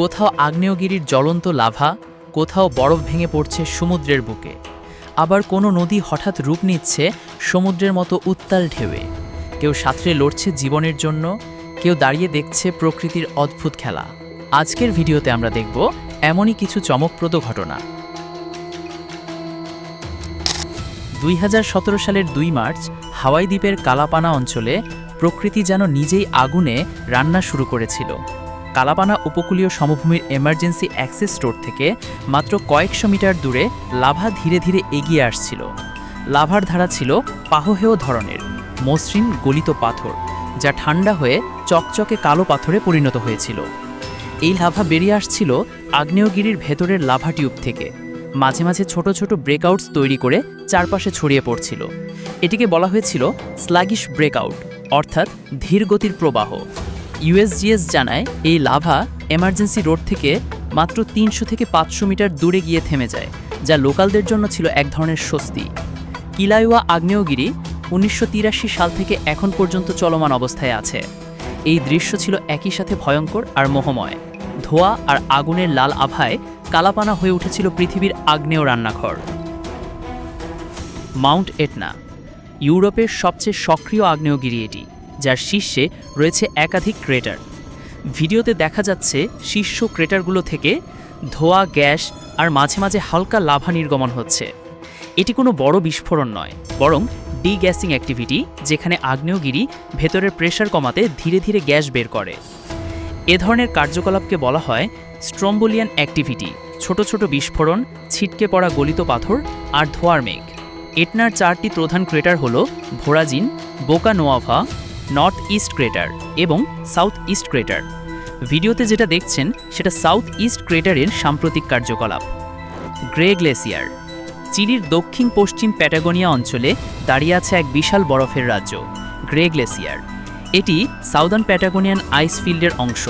কোথাও আগ্নেয়গিরির জ্বলন্ত লাভা, কোথাও বরফ ভেঙে পড়ছে সমুদ্রের বুকে। আবার কোনো নদী হঠাৎ রূপ নিচ্ছে সমুদ্রের মতো উত্তাল ঢেউয়ে। কেউ সাঁতরে লড়ছে জীবনের জন্য, কেউ দাঁড়িয়ে দেখছে প্রকৃতির অদ্ভুত খেলা। আজকের ভিডিওতে আমরা দেখব এমনই কিছু চমকপ্রদ ঘটনা। দুই হাজার সতেরো সালের দুই মার্চ, হাওয়াই দ্বীপের কালাপানা অঞ্চলে প্রকৃতি যেন নিজেই আগুনে রান্না শুরু করেছিল। কালাপানা উপকূলীয় সমভূমির এমার্জেন্সি অ্যাক্সেস স্টোর থেকে মাত্র কয়েকশো মিটার দূরে লাভা ধীরে ধীরে এগিয়ে আসছিল। লাভার ধারা ছিল পাহহেয় ধরনের, মসৃণ গলিত পাথর, যা ঠান্ডা হয়ে চকচকে কালো পাথরে পরিণত হয়েছিল। এই লাভা বেরিয়ে আসছিল আগ্নেয়গিরির ভেতরের লাভা টিউব থেকে। মাঝে মাঝে ছোট ছোট ব্রেকআউটস তৈরি করে চারপাশে ছড়িয়ে পড়ছিল। এটিকে বলা হয়েছিল স্লাগিশ ব্রেকআউট অর্থাৎ ধীর গতির প্রবাহ। ইউএসজিএস জানায়, এই লাভা এমার্জেন্সি রোড থেকে মাত্র তিনশো থেকে পাঁচশো মিটার দূরে গিয়ে থেমে যায়, যা লোকালদের জন্য ছিল এক ধরনের স্বস্তি। কিলাইওয়া আগ্নেয়গিরি উনিশশো তিরাশি সাল থেকে এখন পর্যন্ত চলমান অবস্থায় আছে। এই দৃশ্য ছিল একই সাথে ভয়ঙ্কর আর মোহময়। ধোয়া আর আগুনের লাল আভায় কালাপানা হয়ে উঠেছিল পৃথিবীর আগ্নেয় রান্নাঘর। মাউন্ট এটনা, ইউরোপের সবচেয়ে সক্রিয় আগ্নেয়গিরি এটি। যার শীর্ষে রয়েছে একাধিক ক্রেটার। ভিডিওতে দেখা যাচ্ছে শীর্ষ ক্রেটারগুলো থেকে ধোয়া, গ্যাস আর মাঝে মাঝে হালকা লাভা নির্গমন হচ্ছে। এটি কোনো বড় বিস্ফোরণ নয়, বরং ডি গ্যাসিং অ্যাক্টিভিটি যেখানে আগ্নেয়গিরি ভেতরের প্রেশার কমাতে ধীরে ধীরে গ্যাস বের করে। এ ধরনের কার্যকলাপকে বলা হয় স্ট্রম্বোলিয়ান অ্যাক্টিভিটি। ছোট ছোট বিস্ফোরণ, ছিটকে পড়া গলিত পাথর আর ধোয়ার মেঘ। এটনার চারটি প্রধান ক্রেটার হল ভোরাজিন, বোকা নোয়াভা নর্থ ইস্ট ক্রেটার এবং সাউথ ইস্ট ক্রেটার ভিডিওতে যেটা দেখছেন, সেটা সাউথ ইস্ট ক্রেটারের সাম্প্রতিক কার্যকলাপ। গ্রে গ্লেসিয়ার, চিলির দক্ষিণ পশ্চিম প্যাটাগোনিয়া অঞ্চলে দাঁড়িয়ে আছে এক বিশাল বরফের রাজ্য, গ্রে গ্লেসিয়ার। এটি সাউদার্ন প্যাটাগোনিয়ান আইস ফিল্ডের অংশ,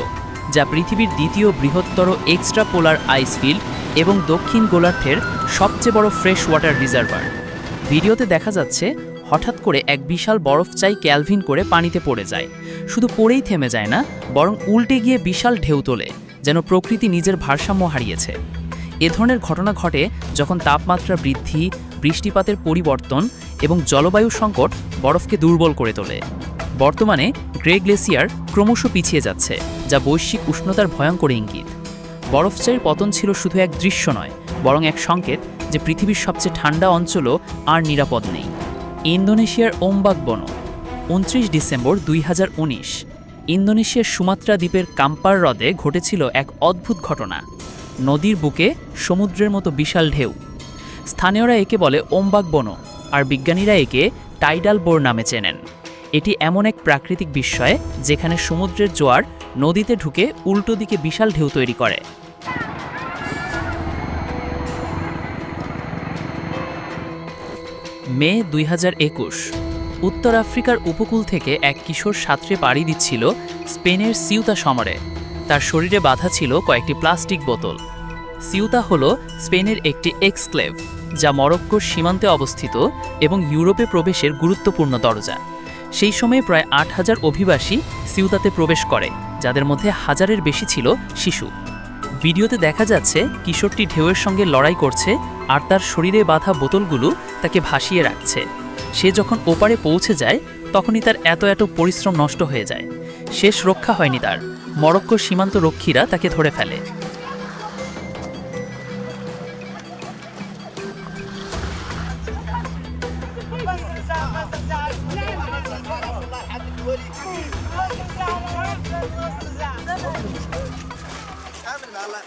যা পৃথিবীর দ্বিতীয় বৃহত্তর এক্সট্রা পোলার আইস ফিল্ড এবং দক্ষিণ গোলার্ধের সবচেয়ে বড় ফ্রেশ ওয়াটার রিজার্ভার। ভিডিওতে দেখা যাচ্ছে হঠাৎ করে এক বিশাল বরফ চাই ক্যালভিন করে পানিতে পড়ে যায়। শুধু পড়েই থেমে যায় না, বরং উল্টে গিয়ে বিশাল ঢেউ তোলে, যেন প্রকৃতি নিজের ভারসাম্য হারিয়েছে। এ ধরনের ঘটনা ঘটে যখন তাপমাত্রা বৃদ্ধি, বৃষ্টিপাতের পরিবর্তন এবং জলবায়ু সংকট বরফকে দুর্বল করে তোলে। বর্তমানে গ্রে গ্লেসিয়ার ক্রমশ পিছিয়ে যাচ্ছে, যা বৈশ্বিক উষ্ণতার ভয়ঙ্কর ইঙ্গিত। বরফচাইয়ের পতন ছিল শুধু এক দৃশ্য নয়, বরং এক সংকেত যে পৃথিবীর সবচেয়ে ঠান্ডা অঞ্চলও আর নিরাপদ নেই। ইন্দোনেশিয়ার ওমবাগ বন, উনত্রিশ ডিসেম্বর দুই হাজার উনিশ। ইন্দোনেশিয়ার সুমাত্রা দ্বীপের কাম্পার হ্রদে ঘটেছিল এক অদ্ভুত ঘটনা। নদীর বুকে সমুদ্রের মতো বিশাল ঢেউ। স্থানীয়রা একে বলে ওমবাগ বন আর বিজ্ঞানীরা একে টাইডাল বোর নামে চেনেন। এটি এমন এক প্রাকৃতিক বিস্ময় যেখানে সমুদ্রের জোয়ার নদীতে ঢুকে উল্টো দিকে বিশাল ঢেউ তৈরি করে। মে দুই হাজার একুশ, উত্তর আফ্রিকার উপকূল থেকে এক কিশোর সাঁতরে পাড়ি দিচ্ছিল স্পেনের সিউতা সমরে। তার শরীরে বাঁধা ছিল কয়েকটি প্লাস্টিক বোতল। সিউতা হল স্পেনের একটি এক্সক্লেভ, যা মরক্কোর সীমান্তে অবস্থিত এবং ইউরোপে প্রবেশের গুরুত্বপূর্ণ দরজা। সেই সময়ে প্রায় আট হাজার অভিবাসী সিউতাতে প্রবেশ করে, যাদের মধ্যে হাজারের বেশি ছিল শিশু। ভিডিওতে দেখা যাচ্ছে কিশোরটি ঢেউয়ের সঙ্গে লড়াই করছে আর তার শরীরে বাঁধা বোতলগুলো তাকে ভাসিয়ে রাখছে। সে যখন ওপারে পৌঁছে যায়, তখনই তার এত এত পরিশ্রম নষ্ট হয়ে যায়। শেষ রক্ষা হয়নি তার। মরক্কো সীমান্ত রক্ষীরা তাকে ধরে ফেলে। ta'ala